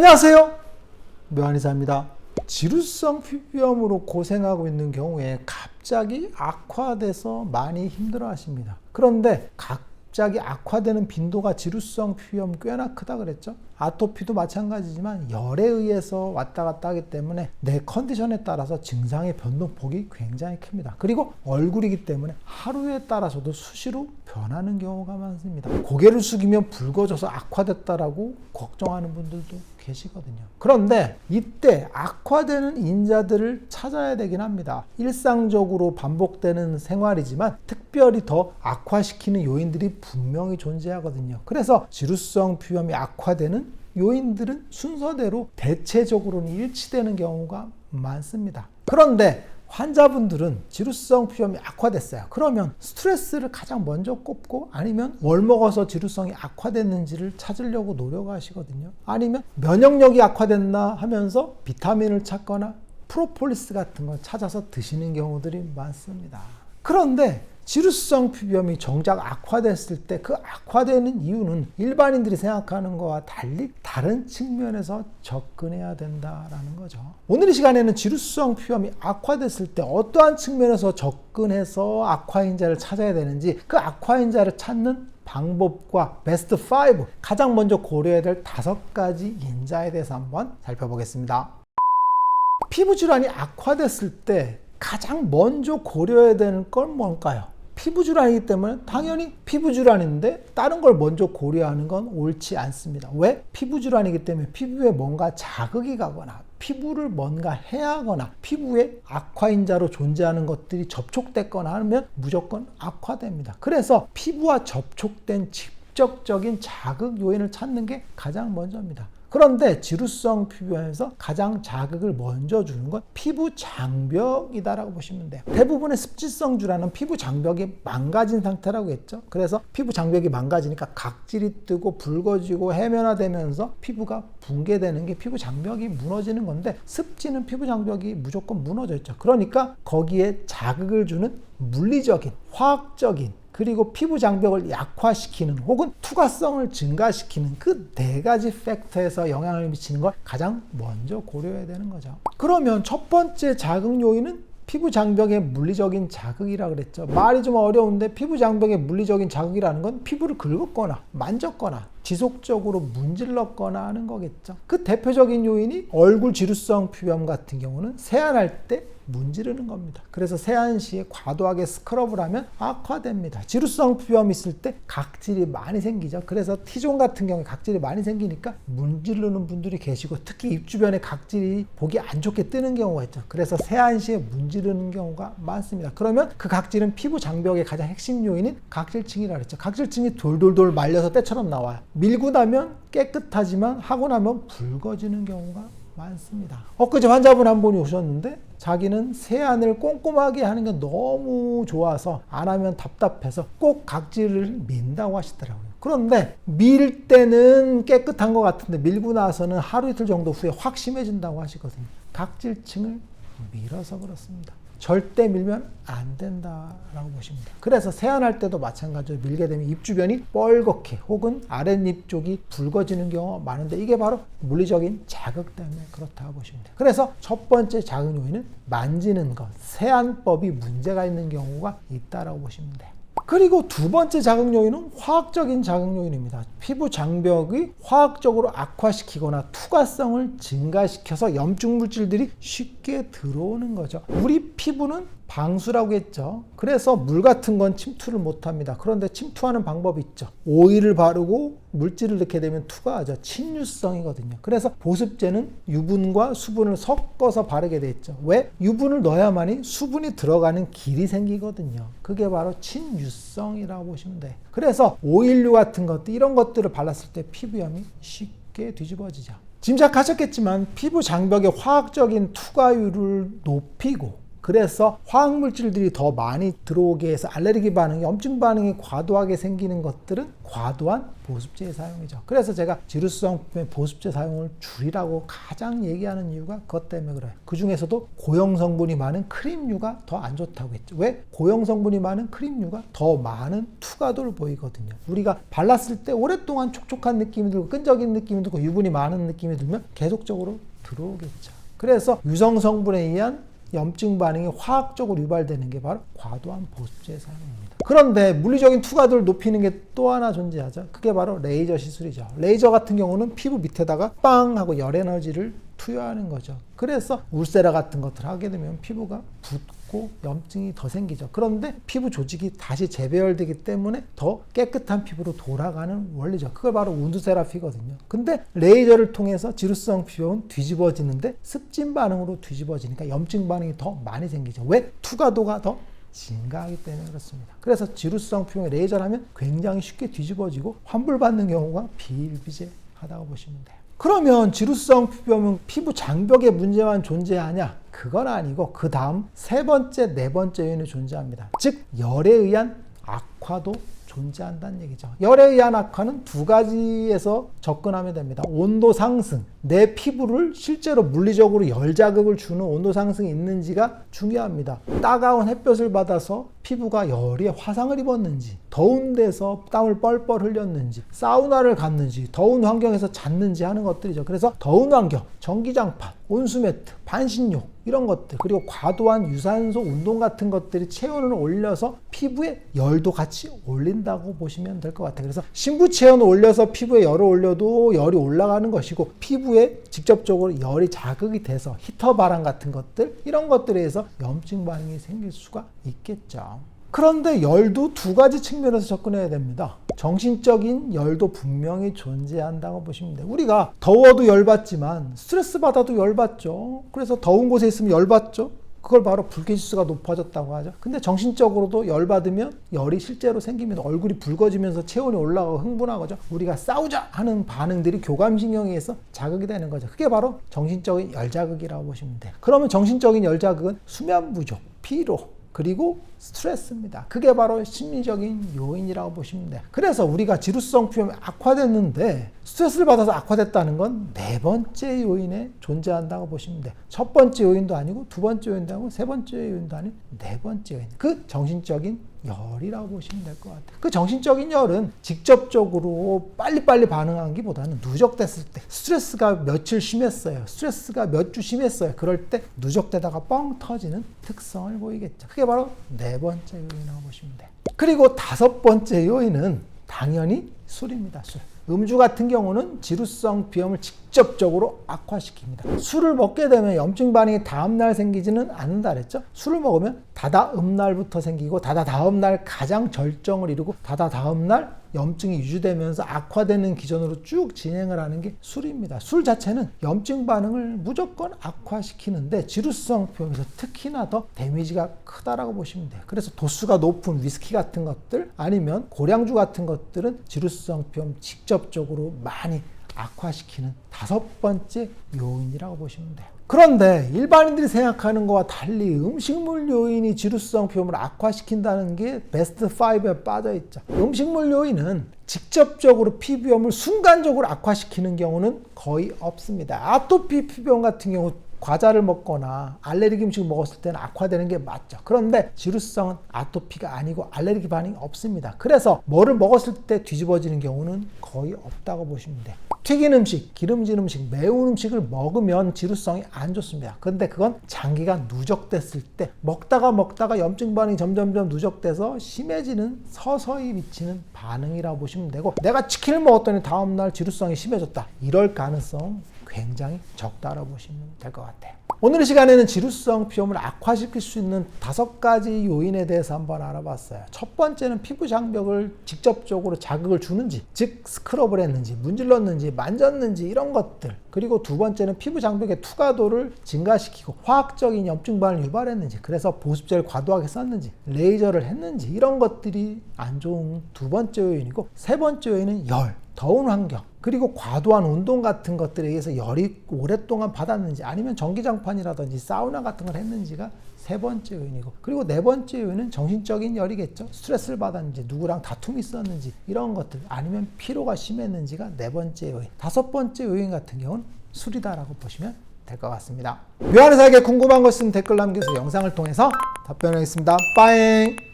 안녕하세요. 묘한의사입니다. 지루성 피부염으로 고생하고 있는 경우에 갑자기 악화돼서 많이 힘들어 하십니다. 그런데 갑자기 악화되는 빈도가 지루성 피부염 꽤나 크다 그랬죠? 아토피도 마찬가지지만 열에 의해서 왔다 갔다 하기 때문에 내 컨디션에 따라서 증상의 변동폭이 굉장히 큽니다. 그리고 얼굴이기 때문에 하루에 따라서도 수시로 변하는 경우가 많습니다. 고개를 숙이면 붉어져서 악화됐다라고 걱정하는 분들도 계시거든요. 그런데 이때 악화되는 인자들을 찾아야 되긴 합니다. 일상적으로 반복되는 생활이지만 특별히 더 악화시키는 요인들이 분명히 존재하거든요. 그래서 지루성 피부염이 악화되는 요인들은 순서대로 대체적으로는 일치되는 경우가 많습니다. 그런데 환자분들은 지루성 피부염이 악화됐어요. 그러면 스트레스를 가장 먼저 꼽고 아니면 뭘 먹어서 지루성이 악화됐는지를 찾으려고 노력하시거든요. 아니면 면역력이 악화됐나 하면서 비타민을 찾거나 프로폴리스 같은 걸 찾아서 드시는 경우들이 많습니다. 그런데 지루성 피부염이 정작 악화됐을 때 그 악화되는 이유는 일반인들이 생각하는 것과 달리 다른 측면에서 접근해야 된다라는 거죠. 오늘 이 시간에는 지루성 피부염이 악화됐을 때 어떠한 측면에서 접근해서 악화인자를 찾아야 되는지 그 악화인자를 찾는 방법과 베스트 5 가장 먼저 고려해야 될 다섯 가지 인자에 대해서 한번 살펴보겠습니다. 피부 질환이 악화됐을 때 가장 먼저 고려해야 되는 건 뭘까요? 피부 질환이기 때문에 당연히 피부 질환인데 다른 걸 먼저 고려하는 건 옳지 않습니다. 왜? 피부 질환이기 때문에 피부에 뭔가 자극이 가거나 피부를 뭔가 해하거나 피부에 악화인자로 존재하는 것들이 접촉됐거나 하면 무조건 악화됩니다. 그래서 피부와 접촉된 직접적인 자극 요인을 찾는 게 가장 먼저입니다. 그런데 지루성 피부염에서 가장 자극을 먼저 주는 건 피부 장벽이다라고 보시면 돼요. 대부분의 습지성 질환은 피부 장벽이 망가진 상태라고 했죠. 그래서 피부 장벽이 망가지니까 각질이 뜨고 붉어지고 해면화되면서 피부가 붕괴되는 게 피부 장벽이 무너지는 건데 습지는 피부 장벽이 무조건 무너져 있죠. 그러니까 거기에 자극을 주는 물리적인, 화학적인 그리고 피부 장벽을 약화시키는 혹은 투과성을 증가시키는 그 네 가지 팩터에서 영향을 미치는 걸 가장 먼저 고려해야 되는 거죠. 그러면 첫 번째 자극 요인은 피부 장벽의 물리적인 자극이라 그랬죠. 말이 좀 어려운데 피부 장벽의 물리적인 자극이라는 건 피부를 긁었거나 만졌거나 지속적으로 문질렀거나 하는 거겠죠. 그 대표적인 요인이 얼굴 지루성 피부염 같은 경우는 세안할 때 문지르는 겁니다. 그래서 세안 시에 과도하게 스크럽을 하면 악화됩니다. 지루성 피부염 있을 때 각질이 많이 생기죠. 그래서 T존 같은 경우에 각질이 많이 생기니까 문지르는 분들이 계시고 특히 입 주변에 각질이 보기 안 좋게 뜨는 경우가 있죠. 그래서 세안 시에 문지르는 경우가 많습니다. 그러면 그 각질은 피부 장벽의 가장 핵심 요인인 각질층이라 그랬죠. 각질층이 돌돌돌 말려서 때처럼 나와요. 밀고 나면 깨끗하지만 하고 나면 붉어지는 경우가 많습니다. 엊그제 환자분 한 분이 오셨는데 자기는 세안을 꼼꼼하게 하는 게 너무 좋아서 안 하면 답답해서 꼭 각질을 민다고 하시더라고요. 그런데 밀 때는 깨끗한 것 같은데 밀고 나서는 하루 이틀 정도 후에 확 심해진다고 하시거든요. 각질층을 밀어서 그렇습니다. 절대 밀면 안 된다라고 돼요. 그래서 세안할 때도 마찬가지로 밀게 되면 입 주변이 뻘겋게 혹은 아랫입 쪽이 붉어지는 경우가 많은데 이게 바로 물리적인 자극 때문에 그렇다고 보시면 돼요. 그래서 첫 번째 자극 요인은 만지는 것, 세안법이 문제가 있는 경우가 있다라고 보시면 돼요. 그리고 두 번째 자극 요인은 화학적인 자극 요인입니다. 피부 장벽이 화학적으로 악화시키거나 투과성을 증가시켜서 염증 물질들이 쉽게 들어오는 거죠. 우리 피부는 방수라고 했죠. 그래서 물 같은 건 침투를 못 합니다. 그런데 침투하는 방법이 있죠. 오일을 바르고 물질을 넣게 되면 투과하죠. 침유성이거든요. 그래서 보습제는 유분과 수분을 섞어서 바르게 돼 있죠. 왜? 유분을 넣어야만이 수분이 들어가는 길이 생기거든요. 그게 바로 침유성 이라고 보시면 돼. 그래서 오일류 같은 것들 이런 것들을 발랐을 때 피부염이 쉽게 뒤집어지죠. 짐작하셨겠지만 피부 장벽의 화학적인 투과율을 높이고 그 그래서 화학물질들이 더 많이 들어오게 해서 알레르기 반응이 염증 반응이 과도하게 생기는 것들은 과도한 보습제의 사용이죠. 그래서 제가 지루성 보습제 사용을 줄이라고 가장 얘기하는 이유가 그것 때문에 그래요. 그 중에서도 고형 성분이 많은 크림류가 더 안 좋다고 했죠. 왜? 고형 성분이 많은 크림류가 더 많은 투과도를 보이거든요. 우리가 발랐을 때 오랫동안 촉촉한 느낌이 들고 끈적인 느낌이 들고 유분이 많은 느낌이 들면 계속적으로 들어오겠죠. 그래서 유성 성분에 의한 염증 반응이 화학적으로 유발되는 게 바로 과도한 보습제 사용입니다. 그런데 물리적인 투과도를 높이는 게 또 하나 존재하죠. 그게 바로 레이저 시술이죠. 레이저 같은 경우는 피부 밑에다가 빵 하고 열 에너지를 투여하는 거죠. 그래서 울세라 같은 것들 하게 되면 피부가 붓고 염증이 더 생기죠. 그런데 피부 조직이 다시 재배열되기 때문에 더 깨끗한 피부로 돌아가는 원리죠. 그걸 바로 운드 세라피거든요. 근데 레이저를 통해서 지루성 피부는 뒤집어지는데 습진 반응으로 뒤집어지니까 염증 반응이 더 많이 생기죠. 왜? 투과도가 더 증가하기 때문에 그렇습니다. 그래서 지루성 피부에 레이저를 하면 굉장히 쉽게 뒤집어지고 환불받는 경우가 비일비재하다고 보시면 돼요. 그러면 지루성 피부염은 피부 장벽에 문제만 존재하냐? 그건 아니고 그 다음 세 번째, 네 번째 요인이 존재합니다. 즉 열에 의한 악화도 존재한다는 얘기죠. 열에 의한 악화는 두 가지에서 접근하면 됩니다. 온도 상승, 내 피부를 실제로 물리적으로 열 자극을 주는 온도 상승이 있는지가 중요합니다. 따가운 햇볕을 받아서 피부가 열에 화상을 입었는지, 더운 데서 땀을 뻘뻘 흘렸는지, 사우나를 갔는지, 더운 환경에서 잤는지 하는 것들이죠. 그래서 더운 환경, 전기장판, 온수매트, 반신욕 이런 것들 그리고 과도한 유산소 운동 같은 것들이 체온을 올려서 피부에 열도 같이 올린다고 보시면 될 것 같아요. 그래서 신부 체온을 올려서 피부에 열을 올려도 열이 올라가는 것이고 피부에 직접적으로 열이 자극이 돼서 히터 바람 같은 것들 이런 것들에 의해서 염증 반응이 생길 수가 있겠죠. 그런데 열도 두 가지 측면에서 접근해야 됩니다. 정신적인 열도 분명히 존재한다고 보시면 돼요. 우리가 더워도 열받지만 스트레스 받아도 열받죠. 그래서 더운 곳에 있으면 열받죠. 그걸 바로 불쾌지수가 높아졌다고 하죠. 근데 정신적으로도 열받으면 열이 실제로 생기면서 얼굴이 붉어지면서 체온이 올라가고 흥분하고죠. 우리가 싸우자 하는 반응들이 교감신경에 의해서 자극이 되는 거죠. 그게 바로 정신적인 열자극이라고 보시면 돼요. 그러면 정신적인 열자극은 수면 부족, 피로, 그리고 스트레스입니다. 그게 바로 심리적인 요인이라고 보시면 돼요. 그래서 우리가 지루성 피염이 악화됐는데 스트레스를 받아서 악화됐다는 건 네 번째 요인에 존재한다고 보시면 돼요. 첫 번째 요인도 아니고 두 번째 요인도 아니고 세 번째 요인도 아닌 네 번째 요인. 그 정신적인 열이라고 보시면 될 것 같아요. 그 정신적인 열은 직접적으로 빨리빨리 반응한 기보다는 누적됐을 때 스트레스가 며칠 심했어요. 스트레스가 몇 주 심했어요. 그럴 때 누적되다가 뻥 터지는 특성을 보이겠죠. 그게 바로 네 번째 요인이라고 보시면 돼요. 그리고 다섯 번째 요인은 당연히 술입니다. 술. 음주 같은 경우는 지루성 비염을 직접적으로 악화시킵니다. 술을 먹게 되면 염증 반응이 다음날 생기지는 않는다 그랬죠? 술을 먹으면 다다 음 날부터 생기고 다다 다음 날 가장 절정을 이루고 다다 다음 날 염증이 유지되면서 악화되는 기전으로 쭉 진행을 하는 게 술입니다. 술 자체는 염증 반응을 무조건 악화시키는데 지루성 비염에서 특히나 더 데미지가 크다라고 보시면 돼요. 그래서 도수가 높은 위스키 같은 것들 아니면 고량주 같은 것들은 지루성 비염 직접적으로 많이 악화시키는 다섯 번째 요인이라고 보시면 돼요. 그런데 일반인들이 생각하는 것과 달리 음식물 요인이 지루성 피부를 악화시킨다는 게 베스트 5에 빠져 있죠. 음식물 요인은 직접적으로 피부염을 순간적으로 악화시키는 경우는 거의 없습니다. 아토피 피부염 같은 경우 과자를 먹거나 알레르기 음식을 먹었을 때는 악화되는 게 맞죠. 그런데 지루성은 아토피가 아니고 알레르기 반응이 없습니다. 그래서 뭐를 먹었을 때 뒤집어지는 경우는 거의 없다고 보시면 돼요. 튀긴 음식, 기름진 음식, 매운 음식을 먹으면 지루성이 안 좋습니다. 근데 그건 장기간 누적됐을 때 먹다가 먹다가 염증 반응이 점점점 누적돼서 심해지는 서서히 미치는 반응이라고 보시면 되고 내가 치킨을 먹었더니 다음날 지루성이 심해졌다. 이럴 가능성 굉장히 적다라고 보시면 될 것 같아요. 오늘 이 시간에는 지루성 피부염을 악화시킬 수 있는 다섯 가지 요인에 대해서 한번 알아봤어요. 첫 번째는 피부 장벽을 직접적으로 자극을 주는지, 즉 스크럽을 했는지, 문질렀는지, 만졌는지 이런 것들. 그리고 두 번째는 피부 장벽의 투과도를 증가시키고 화학적인 염증 반응을 유발했는지, 그래서 보습제를 과도하게 썼는지, 레이저를 했는지 이런 것들이 안 좋은 두 번째 요인이고 세 번째 요인은 열. 더운 환경, 그리고 과도한 운동 같은 것들에 의해서 열이 오랫동안 받았는지 아니면 전기장판이라든지 사우나 같은 걸 했는지가 세 번째 요인이고 그리고 네 번째 요인은 정신적인 열이겠죠. 스트레스를 받았는지 누구랑 다툼이 있었는지 이런 것들 아니면 피로가 심했는지가 네 번째 요인. 다섯 번째 요인 같은 경우는 술이다라고 보시면 될 것 같습니다. 묘한의사에게 궁금한 것 있으면 댓글 남겨서 영상을 통해서 답변하겠습니다. 빠잉!